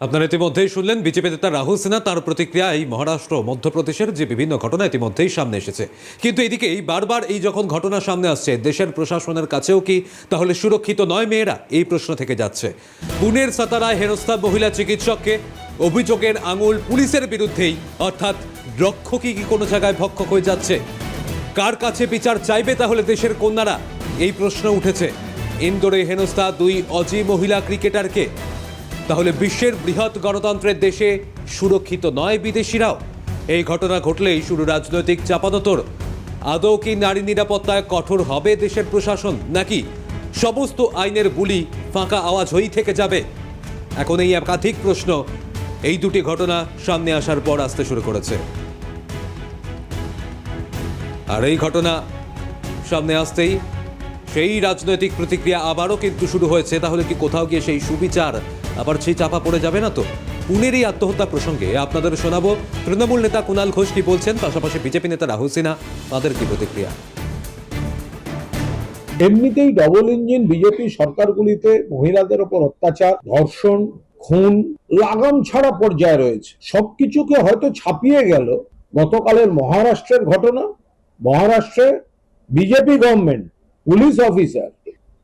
আপনারা ইতিমধ্যেই শুনলেন, বিজেপি নেতা রাহুল সিনহা তার প্রতিক্রিয়া এই মহারাষ্ট্র, মধ্যপ্রদেশের যে বিভিন্ন ঘটনা ইতিমধ্যেই সামনে এসেছে। কিন্তু এদিকেই বারবার এই যখন ঘটনা সামনে আসছে, দেশের প্রশাসনের কাছেও কি তাহলে সুরক্ষিত নয় মেয়েরা? এই প্রশ্ন থেকে যাচ্ছে। পুনের সাতারায় হেনস্থা মহিলা চিকিৎসককে, অভিযোগের আঙুল পুলিশের বিরুদ্ধেই, অর্থাৎ রক্ষকই কি কোনো জায়গায় ভক্ষক হয়ে যাচ্ছে? কার কাছে বিচার চাইবে তাহলে দেশের কন্যারা? এই প্রশ্ন উঠেছে। ইন্দোরে হেনস্থা দুই অজি মহিলা ক্রিকেটারকে তাহলে বিশ্বের বৃহৎ গণতন্ত্রের দেশে সুরক্ষিত নয় বিদেশিরাও। এই ঘটনা ঘটলেই শুরু রাজনৈতিক চাপাদতর। আদৌ কি নারী নিরাপত্তায় কঠোর হবে দেশের প্রশাসন, নাকি সমস্ত আইনের বুলি ফাঁকা আওয়াজ হয়েই থেকে যাবে? এখন এই একাধিক প্রশ্ন, এই দুটি ঘটনা সামনে আসার পর আসতে শুরু করেছে। আর এই ঘটনা সামনে আসতেই সেই রাজনৈতিক প্রতিক্রিয়া আবারও কিন্তু শুরু হয়েছে। তাহলে কি কোথাও গিয়ে সেই সুবিচার আবার সেই চাপা পড়ে যাবে না তো? পুনের এই আত্মহত্যা প্রসঙ্গে আপনাদের শোনাবো তৃণমূল নেতা কুণাল ঘোষ কি বলছেন? পাশাপাশি বিজেপি নেতা রাহুল সিনহা, তাদের কি প্রতিক্রিয়া? এমনিতেই ডবল ইঞ্জিন বিজেপি সরকারগুলিতে মহিলাদের ওপর অত্যাচার, ধর্ষণ, খুন, লাগাম ছাড়া পর্যায়ে রয়েছে। সবকিছুকে হয়তো ছাপিয়ে গেল গতকালের মহারাষ্ট্রের ঘটনা। মহারাষ্ট্রে বিজেপি গভর্নমেন্ট পুলিশ অফিসার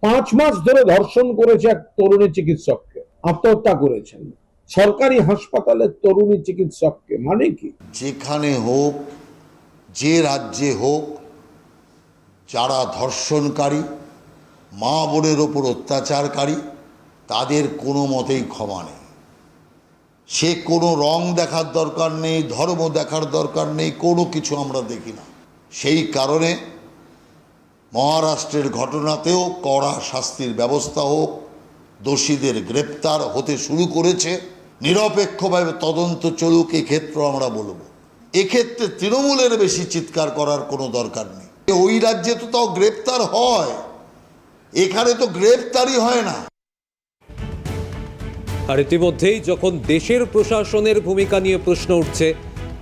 পাঁচ মাস ধরে ধর্ষণ করেছে এক তরুণী চিকিৎসককে আত্মহত্যা করেছেন। সরকারি হাসপাতালের তরুণী চিকিৎসককে মানে কি? যেখানে হোক, যে রাজ্যে হোক, যারা ধর্ষণকারী, মা বোনের ওপর অত্যাচারকারী, তাদের কোনো মতেই ক্ষমা নেই। সে কোনো রং দেখার দরকার নেই, ধর্ম দেখার দরকার নেই, কোনো কিছু আমরা দেখি না। সেই কারণে মহারাষ্ট্রের ঘটনাতেও কড়া শাস্তির ব্যবস্থা হোক দোষীদের গ্রেপ্তার হতে শুরু করেছে। নিরপেক্ষভাবে তদন্ত চলুক এক্ষেত্রে আমরা বলব। এক্ষেত্রে তৃণমূলের বেশি চিৎকার করার কোনো দরকার নেই। ওই রাজ্যে তো তাও গ্রেপ্তার হয়। এখানে তো গ্রেপ্তারই হয় না। আর ইতিমধ্যেই যখন দেশের প্রশাসনের ভূমিকা নিয়ে প্রশ্ন উঠছে,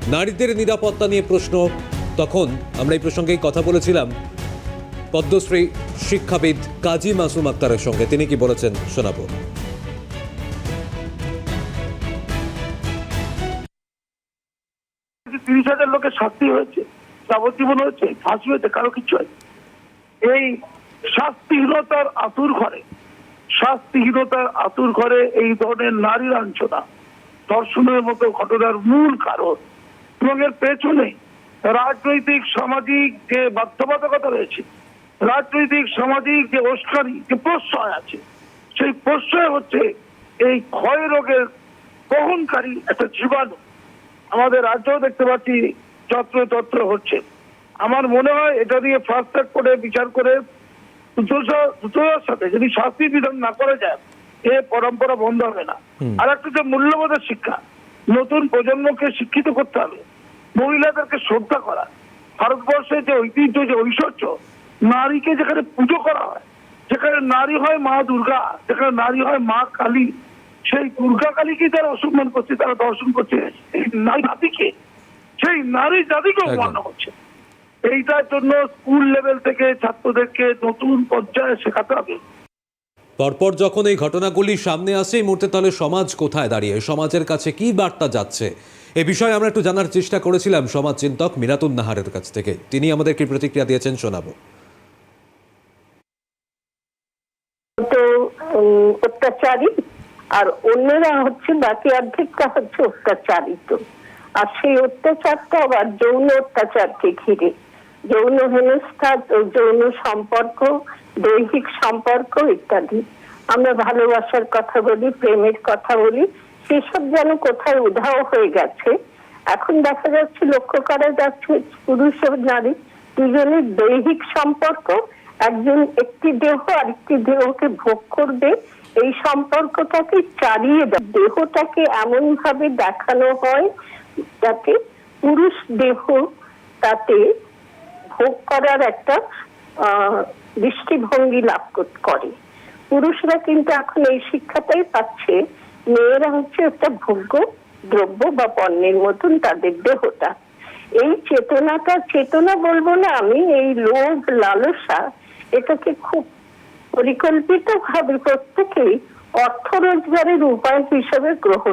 নারীদের নিরাপত্তা নিয়ে প্রশ্ন, তখন আমরা এই প্রসঙ্গেই কথা বলেছিলাম। পদ্মশ্রী শিক্ষাবিদ কাজী মাসুম আক্তারের সঙ্গে। তিনি কি বলেছেন শোনাবো। তিরিশ হাজার লোকের শাস্তি হয়েছে, যাবজ্জীবন হয়েছে, ফাঁসি হয়েছে, কারও কিছু এই শাস্তিহীনতার আতুর ঘরে, শাস্তিহীনতার আতুর ঘরে এই ধরনের নারী লাঞ্ছনা, ধর্ষণের মতো ঘটনার মূল কারণ, এবং এর পেছনে রাজনৈতিক, সামাজিক যে বাধ্যবাধকতা রয়েছে রাজনৈতিক সামাজিক যে উস্কানি যে প্রশ্রয় আছে সেই প্রশ্রয় হচ্ছে এই ক্ষয় রোগের বহনকারী একটা জীবাণু। আমাদের রাজ্যও দেখতে পাচ্ছি যত্র তত্র হচ্ছে। আমার মনে হয় এটা নিয়ে ফাস্ট ট্র্যাক করে বিচার করে দ্রুততার সাথে যদি শাস্তি বিধান না করা যায় এ পরম্পরা বন্ধ হবে না। আর একটা যে মূল্যবোধের শিক্ষা নতুন প্রজন্মকে শিক্ষিত করতে হবে মহিলাদেরকে শ্রদ্ধা করা। ভারতবর্ষের যে ঐতিহ্য যে ঐশ্বর্য নারীকে যেখানে পুজো করা হয় যেখানে নারী হয় মা দুর্গা যেখানে নারী হয় মা কালী সেই দুর্গা কালীকে যারা অসম্মান করছে তারা দর্শন করছে নারী জাতিকে। সেই নারী জাতিকে একদম। করছে। এইটার জন্য স্কুল লেভেল থেকে ছাত্রদেরকে নতুন পর্যায়ে শেখাতে হবে। পরপর যখন এই ঘটনাগুলি সামনে আসে এই মুহূর্তে তাহলে সমাজ কোথায় দাঁড়িয়ে? সমাজের কাছে কি বার্তা যাচ্ছে? এ বিষয়ে আমরা একটু জানার চেষ্টা করেছিলাম সমাজ চিন্তক মিরাতুন নাহারের কাছ থেকে। তিনি আমাদের কি প্রতিক্রিয়া দিয়েছেন শোনাবো। তো অত্যাচারী। আর অন্যরা হচ্ছে বাকি অর্ধেকটা হচ্ছে অত্যাচারিত আর সেই অত্যাচারটা আবার যৌন অত্যাচারকে ঘিরে। যৌন হেনস্থা, যৌন সম্পর্ক, দৈহিক সম্পর্ক ইত্যাদি। আমরা ভালোবাসার কথা বলি, প্রেমের কথা বলি, সেসব যেন কোথায় উধাও হয়ে গেছে। এখন দেখা যাচ্ছে লক্ষ্য করা যাচ্ছে পুরুষ ও নারী দুজনের দৈহিক সম্পর্ক একজন একটি দেহ আরেকটি দেহকে ভোগ করবে, এই সম্পর্কটাকে চালিয়ে দেহটাকে এমন ভাবে দেখানো হয় যাতে পুরুষ দেহ তাতে ভোগ করার একটা দৃষ্টিভঙ্গি লাভ করে। পুরুষরা কিন্তু এখন এই শিক্ষাটাই পাচ্ছে, মেয়েরা হচ্ছে একটা ভোগ্য দ্রব্য বা পণ্যের মতন তাদের দেহটা। এই চেতনাটা, চেতনা বলব না আমি, এই লোভ, লালসা এটাকে খুব পরিকল্পিতভাবে প্রত্যেকেই অর্থ রোজগারের উপায় হিসেবে গ্রহণ